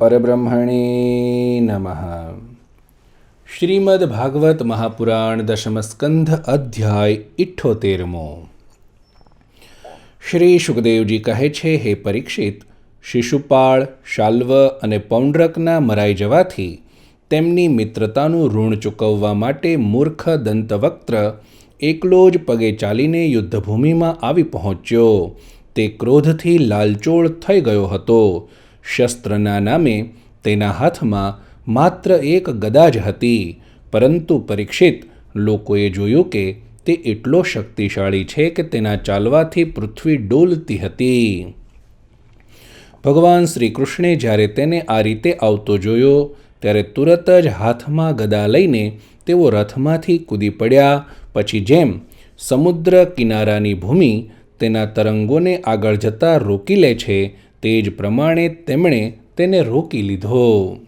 પરબ્રહ્મણે નમઃ શ્રીમદ ભાગવત મહાપુરાણ દશમસ્કંધ અધ્યાય ઇઠ્ઠોતેરમો શ્રી સુખદેવજી કહે છે હે પરીક્ષિત શિશુપાળ શાલ્વ અને પૌંડ્રકના મરાઈ જવાથી તેમની મિત્રતાનું ઋણ ચૂકવવા માટે મૂર્ખ દંતવક્ત્ર એકલો જ પગે ચાલીને યુદ્ધભૂમિમાં આવી પહોંચ્યો. તે ક્રોધથી લાલચોળ થઈ ગયો હતો. શસ્ત્રના નામે તેના હાથમાં માત્ર એક ગદા જ હતી, પરંતુ પરીક્ષિત લોકોએ જોયું કે તે એટલો શક્તિશાળી છે કે તેના ચાલવાથી પૃથ્વી ડોલતી હતી. ભગવાન શ્રી કૃષ્ણે જ્યારે તેને આ રીતે આવતો જોયો ત્યારે તુરત જ હાથમાં ગદા લઈને તેઓ રથમાંથી કૂદી પડ્યા. પછી જેમ સમુદ્ર કિનારાની ભૂમિ તેના તરંગોને આગળ જતાં રોકી લે છે, તે જ પ્રમાણે તેમણે તેને રોકી લીધો.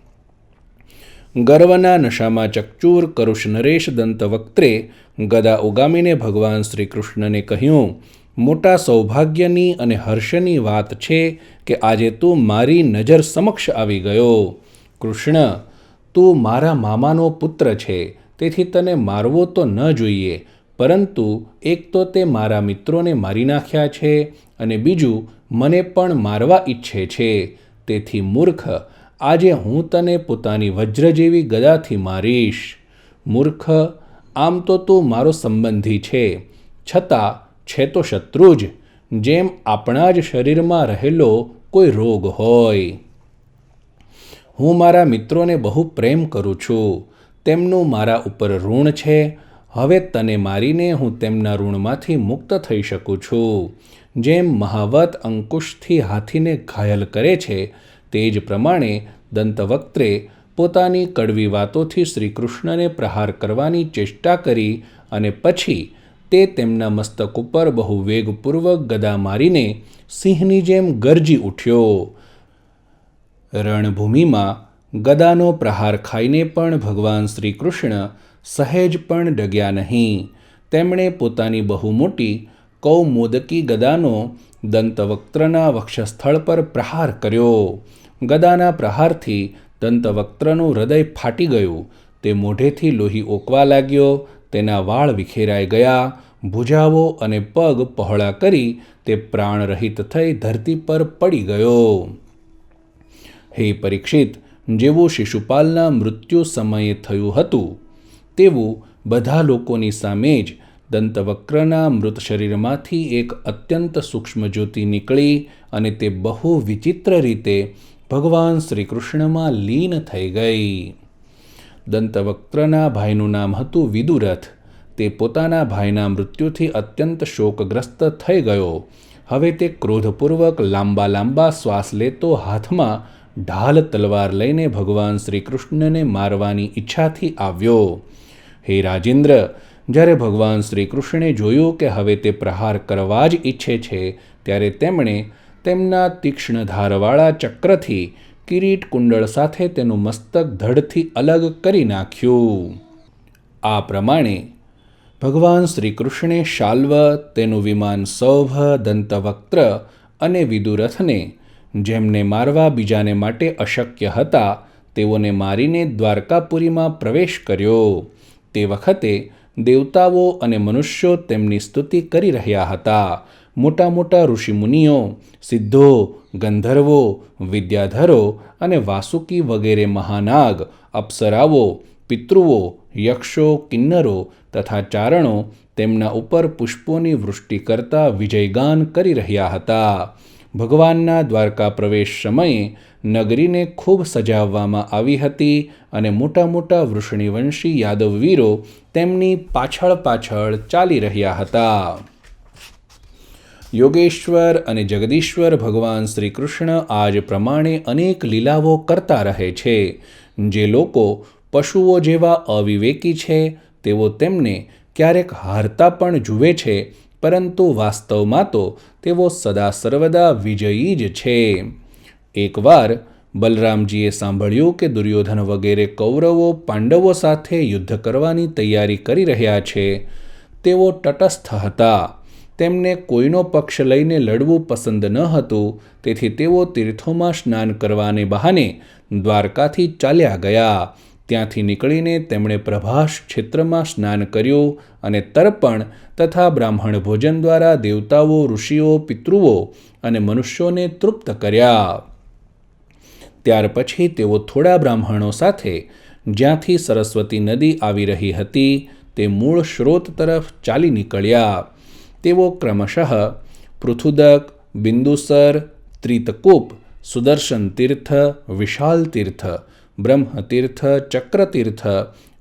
ગર્વના નશામાં ચકચૂર કરુષ નરેશ દંતવક્ત્રે ગદા ઉગામીને ભગવાન શ્રી કૃષ્ણને કહ્યું, મોટા સૌભાગ્યની અને હર્ષની વાત છે કે આજે તું મારી નજર સમક્ષ આવી ગયો. કૃષ્ણ, તું મારા મામાનો પુત્ર છે, તેથી તને મારવો તો ન જોઈએ, પરંતુ એક તો તે મારા મિત્રોને મારી નાખ્યા છે અને બીજું મને પણ મારવા ઈચ્છે છે. તેથી મૂર્ખ, આજે હું તને પોતાની વજ્ર જેવી ગદાથી મારીશ. મૂર્ખ, આમ તો તું મારો સંબંધી છે, છતાં છે તો શત્રુ જ, જેમ આપણા જ શરીરમાં રહેલો કોઈ રોગ હોય. હું મારા મિત્રોને બહુ પ્રેમ કરું છું. તેમનું મારા ઉપર ઋણ છે. હવે તને મારીને હું તેમના ઋણમાંથી મુક્ત થઈ શકું છું. જેમ મહાવત અંકુશથી હાથીને ઘાયલ કરે છે, તે જ પ્રમાણે દંતવક્ત્રે પોતાની કડવી વાતોથી શ્રીકૃષ્ણને પ્રહાર કરવાની ચેષ્ટા કરી અને પછી તે તેમના મસ્તક ઉપર બહુ વેગપૂર્વક ગદા મારીને સિંહની જેમ ગરજી ઉઠ્યો. રણભૂમિમાં ગદાનો પ્રહાર ખાઈને પણ ભગવાન શ્રી કૃષ્ણ સહેજ પણ ડગ્યા નહીં. તેમણે પોતાની બહુ મોટી કૌમોદકી ગદાનો દંતવક્ત્રના વક્ષસ્થળ પર પ્રહાર કર્યો. ગદાના પ્રહારથી દંતવક્ત્રનું હૃદય ફાટી ગયું. તે મોઢેથી લોહી ઓકવા લાગ્યો, તેના વાળ વિખેરાઈ ગયા, ભુજાઓ અને પગ પહોળા કરી તે પ્રાણરહિત થઈ ધરતી પર પડી ગયો. હે પરીક્ષિત, જેવું શિશુપાલના મૃત્યુ સમયે થયું હતું, તેવું બધા લોકોની સામે જ દંતવક્રના મૃત શરીરમાંથી એક અત્યંત સૂક્ષ્મ જ્યોતિ નીકળી અને તે બહુ વિચિત્ર રીતે ભગવાન શ્રી કૃષ્ણમાં લીન થઈ ગઈ. દંતવક્રના ભાઈનું નામ હતું વિદુરથ. તે પોતાના ભાઈના મૃત્યુથી અત્યંત શોકગ્રસ્ત થઈ ગયો. હવે તે ક્રોધપૂર્વક લાંબા લાંબા શ્વાસ લેતો હાથમાં ઢાલ તલવાર લઈને ભગવાન શ્રી કૃષ્ણને મારવાની ઈચ્છાથી આવ્યો. હે રાજેન્દ્ર, જ્યારે ભગવાન શ્રી કૃષ્ણે જોયું કે હવે તે પ્રહાર કરવા જ ઈચ્છે છે, ત્યારે તેમણે તેમના તીક્ષ્ણ ધારવાળા ચક્રથી કિરીટ કુંડળ સાથે તેનું મસ્તક ધડથી અલગ કરી નાખ્યું. આ પ્રમાણે ભગવાન શ્રી કૃષ્ણે શાલ્વ, તેનું વિમાન સૌભ, દંતવક્ત્ર અને વિદુરથને જેમને મારવા બીજાને માટે અશક્ય હતા, તેઓને મારીને દ્વારકાપુરીમાં પ્રવેશ કર્યો. તે વખતે દેવતાઓ અને મનુષ્યો તેમની સ્તુતિ કરી રહ્યા હતા. મોટા મોટા ઋષિમુનિઓ, સિદ્ધો, ગંધર્વો, વિદ્યાધરો અને વાસુકી વગેરે મહાનાગ, અપ્સરાઓ, પિતૃઓ, યક્ષો, કિન્નરો તથા ચારણો તેમના ઉપર પુષ્પોની વૃષ્ટિ કરતા વિજયગાન કરી રહ્યા હતા. ભગવાનના દ્વારકા પ્રવેશ સમયે નગરીને ખૂબ સજાવવામાં આવી હતી અને મોટા મોટા વૃષ્ણિવંશી યાદવવીરો તેમની પાછળ પાછળ ચાલી રહ્યા હતા. યોગેશ્વર અને જગદીશ્વર ભગવાન શ્રી કૃષ્ણ આજ પ્રમાણે અનેક લીલાઓ કરતા રહે છે. જે લોકો પશુઓ જેવા અવિવેકી છે, તેઓ તેમને ક્યારેક હારતા પણ જુએ છે પરંતુ વાસ્તવમાં તો તેઓ સદા સર્વદા વિજયી જ છે. એકવાર બલરામજીએ સાંભળ્યું કે દુર્યોધન વગેરે કૌરવો પાંડવો સાથે યુદ્ધ કરવાની તૈયારી કરી રહ્યા છે, તેઓ તટસ્થ હતા. તેમને કોઈનો પક્ષ લઈને લડવું પસંદ ન હતું, તેથી તેઓ તીર્થોમાં સ્નાન કરવાને બહાને દ્વારકાથી ચાલ્યા ગયા. ત્યાંથી નીકળીને તેમણે પ્રભાસ ક્ષેત્રમાં સ્નાન કર્યું અને તર્પણ તથા બ્રાહ્મણ ભોજન દ્વારા દેવતાઓ, ઋષિઓ, પિતૃઓ અને મનુષ્યોને તૃપ્ત કર્યા. ત્યાર પછી તેઓ થોડા બ્રાહ્મણો સાથે, જ્યાંથી સરસ્વતી નદી આવી રહી હતી, તે મૂળ સ્રોત તરફ ચાલી નીકળ્યા. તેઓ ક્રમશઃ પૃથુદક, બિંદુસર, ત્રિતકૂપ, સુદર્શન તીર્થ, વિશાલ તીર્થ બ્રહ્મતીર્થ ચક્રતીર્થ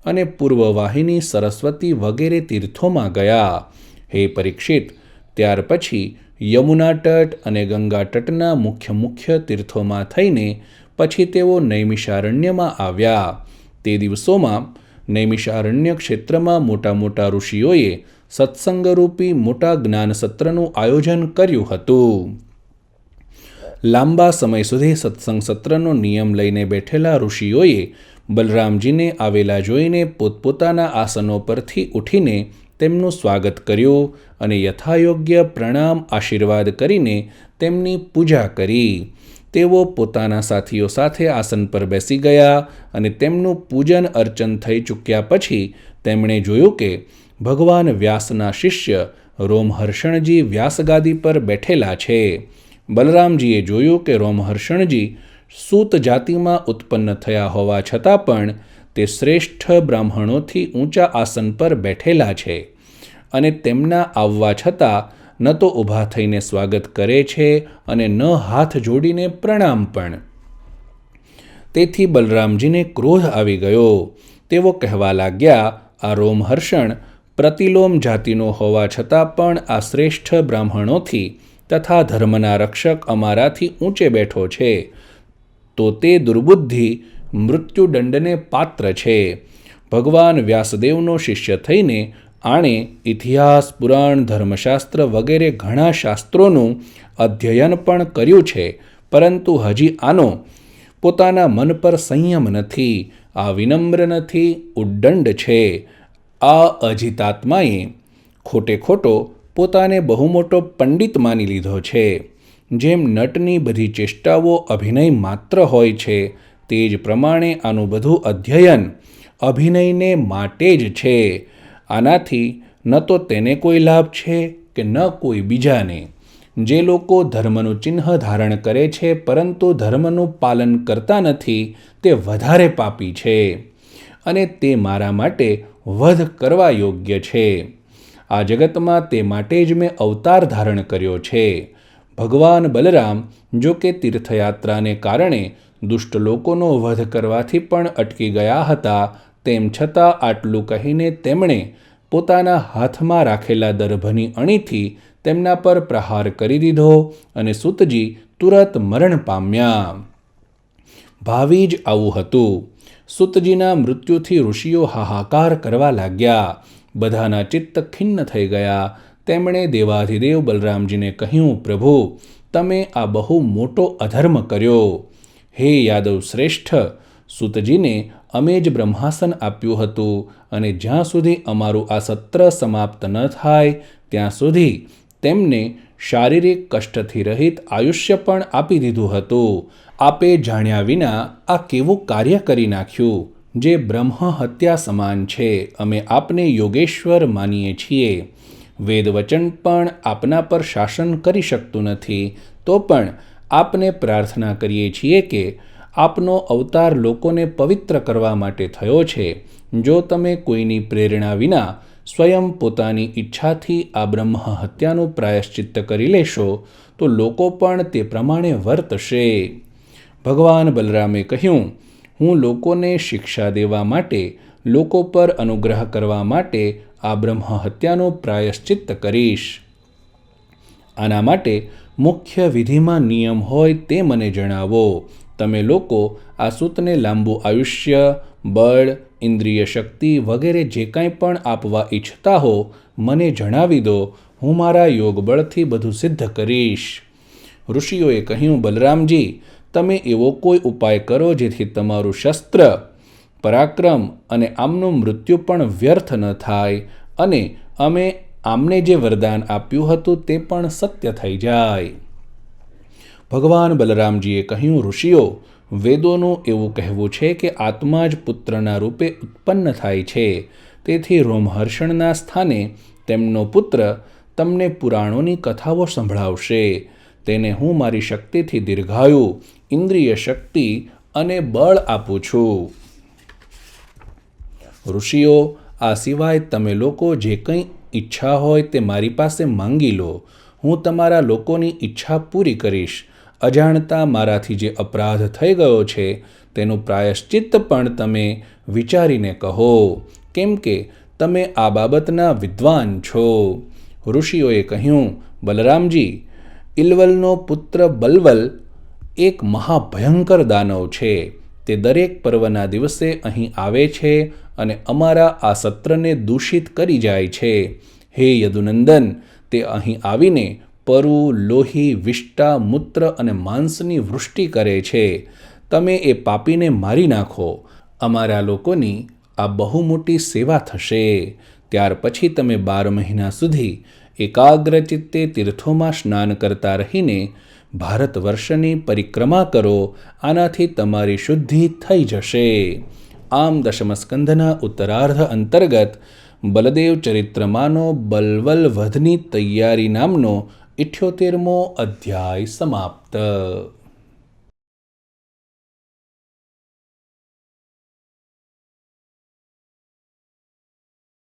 અને પૂર્વવાહિની સરસ્વતી વગેરે તીર્થોમાં ગયા. હે પરીક્ષિત, ત્યાર પછી યમુના તટ અને ગંગા તટના મુખ્ય મુખ્ય તીર્થોમાં થઈને પછી તેઓ નૈમિષારણ્યમાં આવ્યા. તે દિવસોમાં નૈમિષારણ્ય ક્ષેત્રમાં મોટા મોટા ઋષિઓએ સત્સંગરૂપી મોટા જ્ઞાનસત્રનું આયોજન કર્યું હતું. લાંબા સમય સુધી સત્સંગ સત્રનો નિયમ લઈને બેઠેલા ઋષિઓએ બલરામજીને આવેલા જોઈને પોતપોતાના આસનો પરથી ઉઠીને તેમનું સ્વાગત કર્યું અને યથાયોગ્ય પ્રણામ આશીર્વાદ કરીને તેમની પૂજા કરી. તેઓ પોતાના સાથીઓ સાથે આસન પર બેસી ગયા અને તેમનું પૂજન અર્ચન થઈ ચૂક્યા પછી તેમણે જોયું કે ભગવાન વ્યાસના શિષ્ય રોમહર્ષણજી વ્યાસગાદી પર બેઠેલા છે. બલરામજીએ જોયું કે રોમહર્ષણજી સૂત જાતિમાં ઉત્પન્ન થયા હોવા છતાં પણ તે શ્રેષ્ઠ બ્રાહ્મણોથી ઊંચા આસન પર બેઠેલા છે અને તેમના આવવા છતાં ન તો ઊભા થઈને સ્વાગત કરે છે અને ન હાથ જોડીને પ્રણામ પણ. તેથી બલરામજીને ક્રોધ આવી ગયો. તેઓ કહેવા લાગ્યા, આ રોમહર્ષણ પ્રતિલોમ જાતિનો હોવા છતાં પણ આ શ્રેષ્ઠ બ્રાહ્મણોથી તથા ધર્મના રક્ષક અમારાથી ઊંચે બેઠો છે. તો તે દુર્બુદ્ધિ મૃત્યુદંડને પાત્ર છે. ભગવાન વ્યાસદેવનો શિષ્ય થઈને આણે ઇતિહાસ, પુરાણ, ધર્મશાસ્ત્ર વગેરે ઘણા શાસ્ત્રોનું અધ્યયન પણ કર્યું છે. પરંતુ હજી આનો પોતાના મન પર સંયમ નથી. આ વિનમ્ર નથી, ઉડ્ડંડ છે. આ અજિતાત્માએ ખોટે ખોટો પોતાને બહુ મોટો પંડિત માની લીધો છે. જેમ નટની બધી ચેષ્ટાઓ અભિનય માત્ર હોય છે, તે જ પ્રમાણે આનું બધું અધ્યયન અભિનયને માટે જ છે. આનાથી ન તો તેને કોઈ લાભ છે કે ન કોઈ બીજાને. જે લોકો ધર્મનું ચિહ્ન ધારણ કરે છે, પરંતુ ધર્મનું પાલન કરતા નથી, તે વધારે પાપી છે. અને તે મારા માટે વધ કરવા યોગ્ય છે. આ જગતમાં તે માટે જ મેં અવતાર ધારણ કર્યો છે. ભગવાન બલરામ, જો કે તીર્થયાત્રાને કારણે દુષ્ટ લોકોનો વધ કરવાથી પણ અટકી ગયા હતા, તેમ છતાં આટલું કહીને તેમણે પોતાના હાથમાં રાખેલા દર્ભની અણીથી તેમના પર પ્રહાર કરી દીધો અને સુતજી તુરત મરણ પામ્યા. ભાવિ જ આવું હતું. સુતજીના મૃત્યુથી ઋષિઓ હાહાકાર કરવા લાગ્યા. બધાના ચિત્ત ખિન્ન થઈ ગયા. તેમણે દેવાધિદેવ બલરામજીને કહ્યું, પ્રભુ, તમે આ બહુ મોટો અધર્મ કર્યો. હે યાદવ શ્રેષ્ઠ, સુતજીને અમે જ બ્રહ્માસન આપ્યું હતું અને જ્યાં સુધી અમારું આ સત્ર સમાપ્ત ન થાય, ત્યાં સુધી તેમને શારીરિક કષ્ટથી રહિત આયુષ્ય પણ આપી દીધું હતું. આપે જાણ્યા વિના આ કેવું કાર્ય કરી નાખ્યું. જે બ્રહ્મ હત્યા સમાન છે, અમે આપને યોગેશ્વર માનીએ છીએ. વેદવચન પણ આપના પર શાસન કરી શકતું નથી, તો પણ આપને પ્રાર્થના કરીએ છીએ કે આપનો અવતાર લોકોને પવિત્ર કરવા માટે થયો છે. જો તમે કોઈની પ્રેરણા વિના સ્વયં પોતાની ઈચ્છાથી આ બ્રહ્મ હત્યાનું પ્રાયશ્ચિત્ત કરી લેશો, તો લોકો પણ તે પ્રમાણે વર્તશે. ભગવાન બલરામે કહ્યું હું લોકોને શિક્ષા દેવા માટે, લોકો પર અનુગ્રહ કરવા માટે આ બ્રહ્મ હત્યાનું પ્રાયશ્ચિત્ત કરીશ. આના માટે મુખ્ય વિધિમાં નિયમ હોય તે મને જણાવો. તમે લોકો આ સૂતને લાંબુ આયુષ્ય, બળ, ઇન્દ્રિય શક્તિ વગેરે જે કાંઈ પણ આપવા ઈચ્છતા હો, મને જણાવી દો. હું મારા યોગ બળથી બધું સિદ્ધ કરીશ. ઋષિઓએ કહ્યું, બલરામજી તમે એવો કોઈ ઉપાય કરો જેથી તમારું શસ્ત્ર, પરાક્રમ અને આમનું મૃત્યુ પણ વ્યર્થ ન થાય અને અમે આમને જે વરદાન આપ્યું હતું તે પણ સત્ય થઈ જાય. ભગવાન બલરામજીએ કહ્યું, ઋષિઓ, વેદોનું એવું કહેવું છે કે આત્મા જ પુત્રના રૂપે ઉત્પન્ન થાય છે. તેથી રોમહર્ષણના સ્થાને તેમનો પુત્ર તમને પુરાણોની કથાઓ સંભળાવશે. તેને હું મારી શક્તિથી દીર્ઘાયુ, ઇન્દ્રિય શક્તિ અને બળ આપું છું. ઋષિઓ, આ સિવાય તમે લોકો જે કંઈ ઈચ્છા હોય તે મારી પાસે માંગી લો. હું તમારા લોકોની ઈચ્છા પૂરી કરીશ. અજાણતા મારાથી જે અપરાધ થઈ ગયો છે, તેનું પ્રાયશ્ચિત્ત પણ તમે વિચારીને કહો. કેમ કે તમે આ બાબતના વિદ્વાન છો. ઋષિઓએ કહ્યું, બલરામજી ઇલવલનો પુત્ર બલવલ એક મહાભયંકર દાનવ છે. તે દરેક પર્વના દિવસે અહીં આવે છે અને અમારા આ સત્રને દૂષિત કરી જાય છે. હે યદુનંદન, તે અહીં આવીને પરુ, લોહી, વિષ્ટા, મૂત્ર અને માંસની વૃષ્ટિ કરે છે. તમે એ પાપીને મારી નાખો. અમારા લોકોની આ બહુ મોટી સેવા થશે. ત્યાર પછી તમે બાર મહિના સુધી એકાગ્ર ચિત્તે તીર્થોમાં સ્નાન કરતા રહીને ભારત વર્ષની પરિક્રમા કરો, આનાથી તમારી શુદ્ધિ થઈ જશે. આમ દશમસ્કંધના ઉત્તરાર્ધ અંતર્ગત બલદેવ ચરિત્રમાંનો બલવલ વધની તૈયારી નામનો ઇઠ્યોતેરમો અધ્યાય સમાપ્ત.